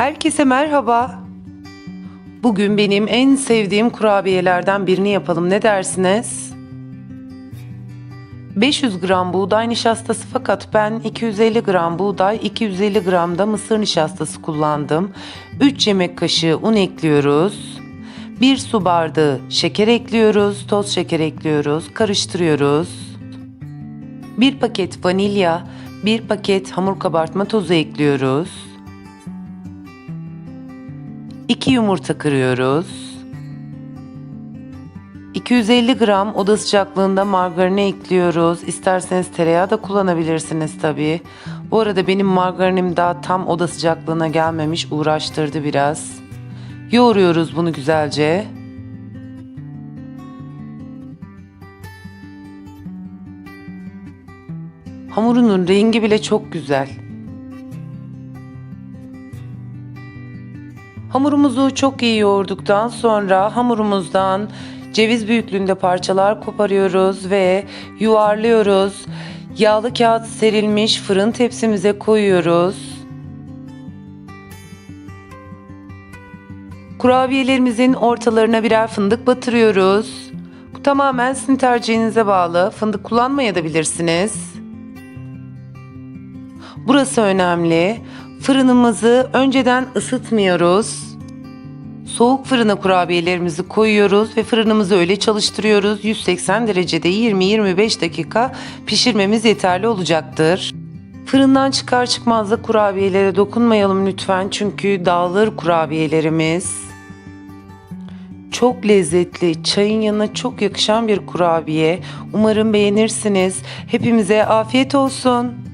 Herkese merhaba. Bugün benim en sevdiğim kurabiyelerden birini yapalım. Ne dersiniz? 500 gram buğday nişastası fakat ben 250 gram buğday, 250 gram da mısır nişastası kullandım. 3 yemek kaşığı un ekliyoruz. 1 su bardağı şeker ekliyoruz, toz şeker ekliyoruz, karıştırıyoruz. 1 paket vanilya, 1 paket hamur kabartma tozu ekliyoruz. 2 yumurta kırıyoruz. 250 gram oda sıcaklığında margarini ekliyoruz. İsterseniz tereyağı da kullanabilirsiniz tabii. Bu arada benim margarinim daha tam oda sıcaklığına gelmemiş, uğraştırdı biraz. Yoğuruyoruz bunu güzelce. Hamurunun rengi bile çok güzel. Hamurumuzu çok iyi yoğurduktan sonra hamurumuzdan ceviz büyüklüğünde parçalar koparıyoruz ve yuvarlıyoruz. Yağlı kağıt serilmiş fırın tepsimize koyuyoruz. Kurabiyelerimizin ortalarına birer fındık batırıyoruz. Bu tamamen sizin tercihinize bağlı. Fındık kullanmayabilirsiniz. Burası önemli. Fırınımızı önceden ısıtmıyoruz. Soğuk fırına kurabiyelerimizi koyuyoruz ve fırınımızı öyle çalıştırıyoruz. 180 derecede 20-25 dakika pişirmemiz yeterli olacaktır. Fırından çıkar çıkmaz da kurabiyelere dokunmayalım lütfen çünkü dağılır kurabiyelerimiz. Çok lezzetli, çayın yanına çok yakışan bir kurabiye. Umarım beğenirsiniz. Hepimize afiyet olsun.